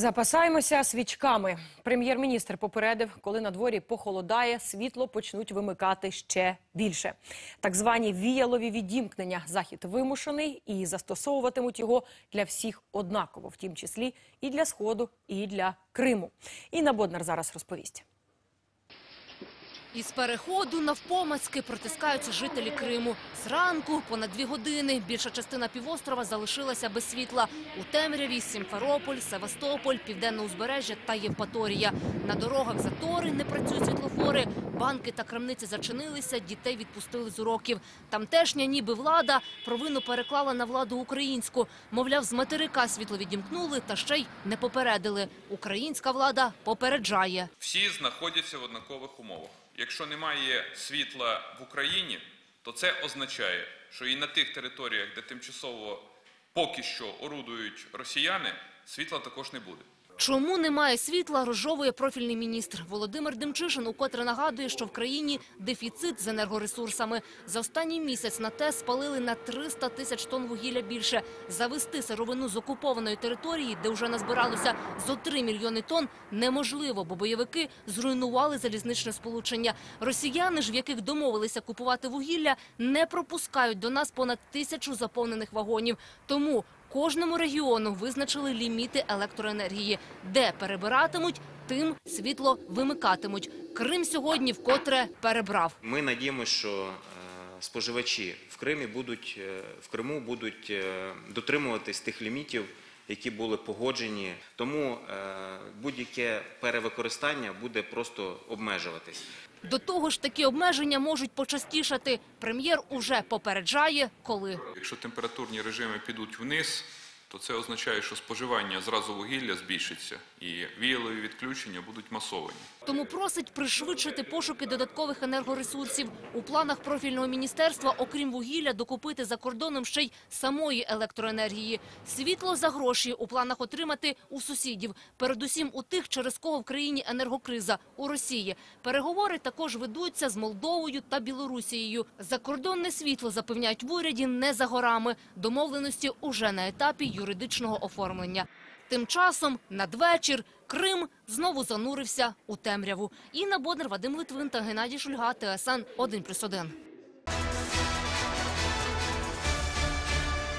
Запасаємося свічками. Прем'єр-міністр попередив, коли на дворі похолодає, світло почнуть вимикати ще більше. Так звані віялові відімкнення. Захід вимушений і застосовуватимуть його для всіх однаково, в тім числі і для сходу, і для Криму. Інна Боднар зараз розповість. Із переходу навпомацьки протискаються жителі Криму. Зранку понад дві години більша частина півострова залишилася без світла. У темряві Сімферополь, Севастополь, Південне узбережжя та Євпаторія. На дорогах затори, не працюють світлофори, банки та крамниці зачинилися, дітей відпустили з уроків. Тамтешня ніби влада провину переклала на владу українську. Мовляв, з материка світло відімкнули та ще й не попередили. Українська влада попереджає. всі знаходяться в однакових умовах. Якщо немає світла в Україні, то це означає, що і на тих територіях, де тимчасово поки що орудують росіяни, світла також не буде. Чому немає світла, розжовує профільний міністр. Володимир Демчишин укотре нагадує, що в країні дефіцит з енергоресурсами. За останній місяць на ТЕС спалили на 300 тисяч тонн вугілля більше. Завести сировину з окупованої території, де вже назбиралося зо 3 мільйони тонн, неможливо, бо бойовики зруйнували залізничне сполучення. Росіяни ж, в яких домовилися купувати вугілля, не пропускають до нас понад тисячу заповнених вагонів. Тому Кожному регіону визначили ліміти електроенергії. Де перебиратимуть, тим світло вимикатимуть. Крим сьогодні вкотре перебрав. Ми надіємося, що е, споживачі в Кримі будуть е, в Криму будуть е, дотримуватись тих лімітів, які були погоджені. Тому е, будь-яке перевикористання буде просто обмежуватись. До того ж, такі обмеження можуть почастішати. Прем'єр уже попереджає, коли. Якщо температурні режими підуть вниз, то це означає, що споживання зразу вугілля збільшиться і віялові відключення будуть масовані. Тому просить пришвидшити пошуки додаткових енергоресурсів. У планах профільного міністерства, окрім вугілля, докупити за кордоном ще й самої електроенергії. Світло за гроші у планах отримати у сусідів. Передусім у тих, через кого в країні енергокриза – у Росії. Переговори також ведуться з Молдовою та Білорусією. Закордонне світло, запевняють в уряді, не за горами. Домовленості уже на етапі юридичного оформлення. Тим часом надвечір Крим знову занурився у темряву. Інна Боднер, Вадим Литвин та Геннадій Шульга, ТСН 1+,1.